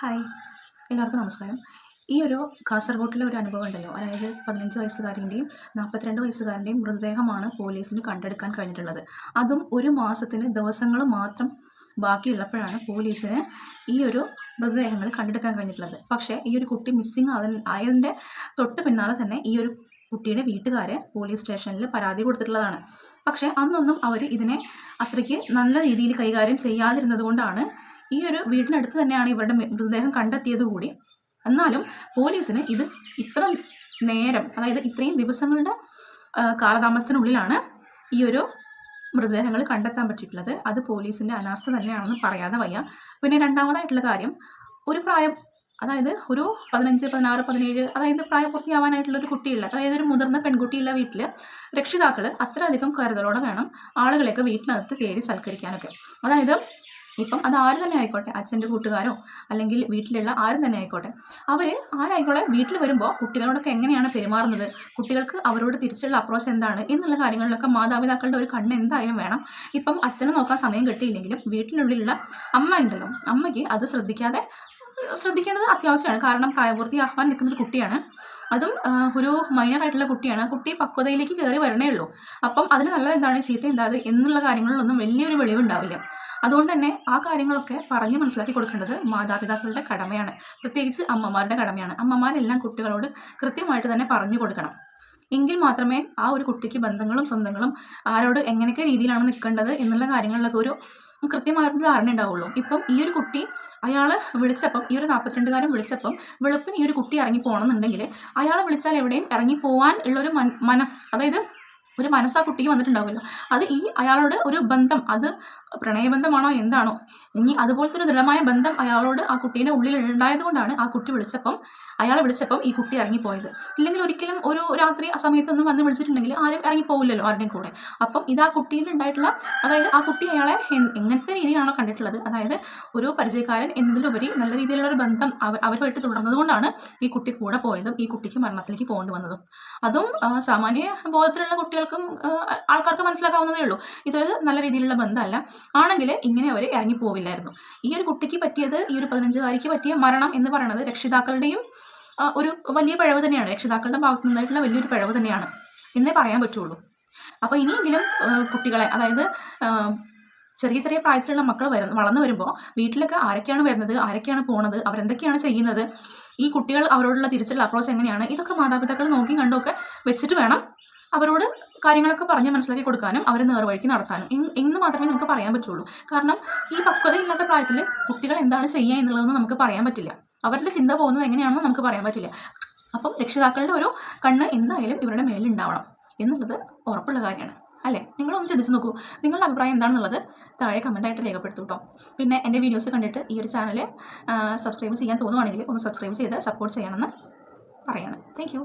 Hi. എല്ലാവർക്കും നമസ്കാരം. ഈ ഒരു കാസർഗോട്ടിലെ ഒരു അനുഭവം ഉണ്ടല്ലോ. അതായത് പതിനഞ്ച് വയസ്സുകാരന്റെയും നാൽപ്പത്തിരണ്ട് വയസ്സുകാരന്റെയും മൃതദേഹമാണ് പോലീസിന് കണ്ടെടുക്കാൻ കഴിഞ്ഞിട്ടുള്ളത്. അതും ഒരു മാസത്തിന് ദിവസങ്ങൾ മാത്രം ബാക്കിയുള്ളപ്പോഴാണ് പോലീസിന് ഈ ഒരു മൃതദേഹങ്ങൾ കണ്ടെടുക്കാൻ കഴിഞ്ഞിട്ടുള്ളത്. പക്ഷേ ഈ ഒരു കുട്ടി മിസ്സിങ് ആയതിന്റെ തൊട്ട് പിന്നാലെ തന്നെ ഈ ഒരു കുട്ടിയുടെ വീട്ടുകാർ പോലീസ് സ്റ്റേഷനിൽ പരാതി കൊടുത്തിട്ടുള്ളതാണ്. പക്ഷേ അന്നൊന്നും അവർ ഇതിനെ അത്രയ്ക്ക് നല്ല രീതിയിൽ കൈകാര്യം ചെയ്യാതിരുന്നത് കൊണ്ടാണ് ഈ ഒരു വീടിനടുത്ത് തന്നെയാണ് ഇവരുടെ മൃതദേഹം കണ്ടെത്തിയത് കൂടി. എന്നാലും പോലീസിന് ഇത് ഇത്ര നേരം അതായത് ഇത്രയും ദിവസങ്ങളുടെ കാലതാമസത്തിനുള്ളിലാണ് ഈ ഒരു മൃതദേഹങ്ങൾ കണ്ടെത്താൻ പറ്റിയിട്ടുള്ളത്. അത് പോലീസിന്റെ അനാസ്ഥ തന്നെയാണെന്ന് പറയാതെ വയ്യ. പിന്നെ രണ്ടാമതായിട്ടുള്ള കാര്യം ഒരു പ്രായം അതായത് ഒരു പതിനഞ്ച് പതിനാറ് പതിനേഴ് അതായത് പ്രായപൂർത്തിയാവാനായിട്ടുള്ള ഒരു കുട്ടിയുള്ള അതായത് ഒരു മുതിർന്ന പെൺകുട്ടിയുള്ള വീട്ടിൽ രക്ഷിതാക്കൾ അത്രയധികം കരുതലോടെ വേണം ആളുകളെയൊക്കെ വീട്ടിനകത്ത് കയറി സൽക്കരിക്കാനൊക്കെ. അതായത് ഇപ്പം അത് ആര് തന്നെ ആയിക്കോട്ടെ? അച്ഛന്റെ കൂട്ടുകാരോ? അല്ലെങ്കിൽ വീട്ടിലുള്ള ആരും തന്നെ ആയിക്കോട്ടെ? അവർ ആരായിക്കോട്ടെ? വീട്ടിൽ വരുമ്പോൾ കുട്ടികളോടൊക്കെ എങ്ങനെയാണ് പെരുമാറുന്നത്? കുട്ടികൾക്ക് അവരോട് തിരിച്ചുള്ള അപ്രോച്ച് എന്താണ്? എന്നുള്ള കാര്യങ്ങളിലൊക്കെ മാതാപിതാക്കളുടെ ഒരു കണ്ണ് എന്തായാലും വേണം. ഇപ്പം അച്ഛനെ നോക്കാൻ സമയം കിട്ടിയില്ലെങ്കിലും വീട്ടിനുള്ളിലുള്ള അമ്മ ഉണ്ടല്ലോ അമ്മയ്ക്ക് അത് ശ്രദ്ധിക്കാതെ ശ്രദ്ധിക്കേണ്ടത് അത്യാവശ്യമാണ്. കാരണം പ്രായപൂർത്തിയാവാൻ നിൽക്കുന്ന ഒരു കുട്ടിയാണ്. അതും ഒരു മൈനർ ആയിട്ടുള്ള കുട്ടിയാണ്. കുട്ടി പക്വതയിലേക്ക് കയറി വരണേ ഉള്ളൂ. അപ്പം അതിന് നല്ലത് എന്താണ്? ചീത്ത എന്താണ് എന്നുള്ള കാര്യങ്ങളിലൊന്നും വലിയൊരു വെളിവുണ്ടാവില്ല. അതുകൊണ്ട് തന്നെ ആ കാര്യങ്ങളൊക്കെ പറഞ്ഞ് മനസ്സിലാക്കി കൊടുക്കേണ്ടത് മാതാപിതാക്കളുടെ കടമയാണ്. പ്രത്യേകിച്ച് അമ്മമാരുടെ കടമയാണ്. അമ്മമാരെല്ലാം കുട്ടികളോട് കൃത്യമായിട്ട് തന്നെ പറഞ്ഞു കൊടുക്കണം. എങ്കിൽ മാത്രമേ ആ ഒരു കുട്ടിക്ക് ബന്ധങ്ങളും സ്വന്തങ്ങളും ആരോട് എങ്ങനെയൊക്കെ രീതിയിലാണ് നിൽക്കേണ്ടത് എന്നുള്ള കാര്യങ്ങളിലൊക്കെ ഒരു കൃത്യമായിട്ട് ധാരണ ഉണ്ടാവുള്ളൂ. ഇപ്പം ഈ ഒരു കുട്ടി അയാൾ വിളിച്ചപ്പം ഈ ഒരു നാൽപ്പത്തിരണ്ടുകാരൻ വിളിച്ചപ്പം വെളുപ്പിന് ഈ ഒരു കുട്ടി ഇറങ്ങി പോകണമെന്നുണ്ടെങ്കിൽ അയാളെ വിളിച്ചാൽ എവിടെയും ഇറങ്ങി പോകാൻ ഉള്ളൊരു മനം അതായത് ഒരു മനസ്സ് ആ കുട്ടിക്ക് വന്നിട്ടുണ്ടാവുമല്ലോ. അത് ഈ അയാളോട് ഒരു ബന്ധം അത് പ്രണയബന്ധമാണോ എന്താണോ ഇനി അതുപോലത്തെ ഒരു ദൃഢമായ ബന്ധം അയാളോട് ആ കുട്ടീന്റെ ഉള്ളിൽ ഉണ്ടായതുകൊണ്ടാണ് ആ കുട്ടി വിളിച്ചപ്പം അയാളെ വിളിച്ചപ്പം ഈ കുട്ടി ഇറങ്ങിപ്പോയത്. ഇല്ലെങ്കിൽ ഒരിക്കലും ഒരു രാത്രി ആ സമയത്തൊന്നും വന്ന് വിളിച്ചിട്ടുണ്ടെങ്കിൽ ആരും ഇറങ്ങി പോകില്ലല്ലോ ആരുടെയും കൂടെ. അപ്പം ഇത് ആ കുട്ടിയിൽ ഉണ്ടായിട്ടുള്ള അതായത് ആ കുട്ടി അയാളെ എങ്ങനത്തെ രീതിയിലാണോ കണ്ടിട്ടുള്ളത് അതായത് ഒരു പരിചയക്കാരൻ എന്നതിലുപരി നല്ല രീതിയിലുള്ള ഒരു ബന്ധം അവരുമായിട്ട് തുടർന്നതുകൊണ്ടാണ് ഈ കുട്ടി കൂടെ പോയതും ഈ കുട്ടിക്ക് മരണത്തിലേക്ക് പോകേണ്ടി വന്നതും. അതും സാമാന്യ ബോധത്തിലുള്ള കുട്ടികൾക്കും ആൾക്കാർക്ക് മനസ്സിലാക്കാവുന്നതേ ഉള്ളൂ. ഇതൊരു നല്ല രീതിയിലുള്ള ബന്ധമല്ല. ആണെങ്കിൽ ഇങ്ങനെ അവർ ഇറങ്ങി പോവില്ലായിരുന്നു. ഈ ഒരു കുട്ടിക്ക് പറ്റിയത് ഈ ഒരു പതിനഞ്ചുകാരിക്ക് പറ്റിയ മരണം എന്ന് പറയുന്നത് രക്ഷിതാക്കളുടെയും ഒരു വലിയ പിഴവ് തന്നെയാണ്. രക്ഷിതാക്കളുടെ ഭാഗത്തു നിന്നായിട്ടുള്ള വലിയൊരു പിഴവ് തന്നെയാണ്. എന്നേ പറയാൻ പറ്റുള്ളൂ. അപ്പോൾ ഇനിയെങ്കിലും കുട്ടികളെ അതായത് ചെറിയ ചെറിയ പ്രായത്തിലുള്ള മക്കൾ വര വളർന്നു വരുമ്പോൾ വീട്ടിലൊക്കെ ആരൊക്കെയാണ് വരുന്നത് ആരൊക്കെയാണ് പോണത് അവരെന്തൊക്കെയാണ് ചെയ്യുന്നത് ഈ കുട്ടികൾ അവരോടുള്ള തിരിച്ചുള്ള അപ്രോച്ച് എങ്ങനെയാണ് ഇതൊക്കെ മാതാപിതാക്കൾ നോക്കി കണ്ടൊക്കെ വെച്ചിട്ട് വേണം അവരോട് കാര്യങ്ങളൊക്കെ പറഞ്ഞ് മനസ്സിലാക്കി കൊടുക്കാനും അവരെ നേർവഴിക്ക് നടത്താനും. എന്ന് മാത്രമേ നമുക്ക് പറയാൻ പറ്റുള്ളൂ. കാരണം ഈ പക്വതയില്ലാത്ത പ്രായത്തിൽ കുട്ടികൾ എന്താണ് ചെയ്യുക എന്നുള്ളതൊന്നും നമുക്ക് പറയാൻ പറ്റില്ല. അവരുടെ ചിന്ത പോകുന്നത് എങ്ങനെയാണെന്ന് നമുക്ക് പറയാൻ പറ്റില്ല. അപ്പം രക്ഷിതാക്കളുടെ ഒരു കണ്ണ് എന്തായാലും ഇവരുടെ മേലുണ്ടാവണം എന്നുള്ളത് ഉറപ്പുള്ള കാര്യമാണ്. അല്ലേ? നിങ്ങളൊന്ന് ചിന്തിച്ച് നോക്കൂ. നിങ്ങളുടെ അഭിപ്രായം എന്താണെന്നുള്ളത് താഴെ കമന്റായിട്ട് രേഖപ്പെടുത്തു കേട്ടോ പിന്നെ എന്റെ വീഡിയോസ് കണ്ടിട്ട് ഈ ഒരു ചാനൽ സബ്സ്ക്രൈബ് ചെയ്യാൻ തോന്നുവാണെങ്കിൽ ഒന്ന് സബ്സ്ക്രൈബ് ചെയ്ത് സപ്പോർട്ട് ചെയ്യണമെന്ന് പറയാണ്. താങ്ക്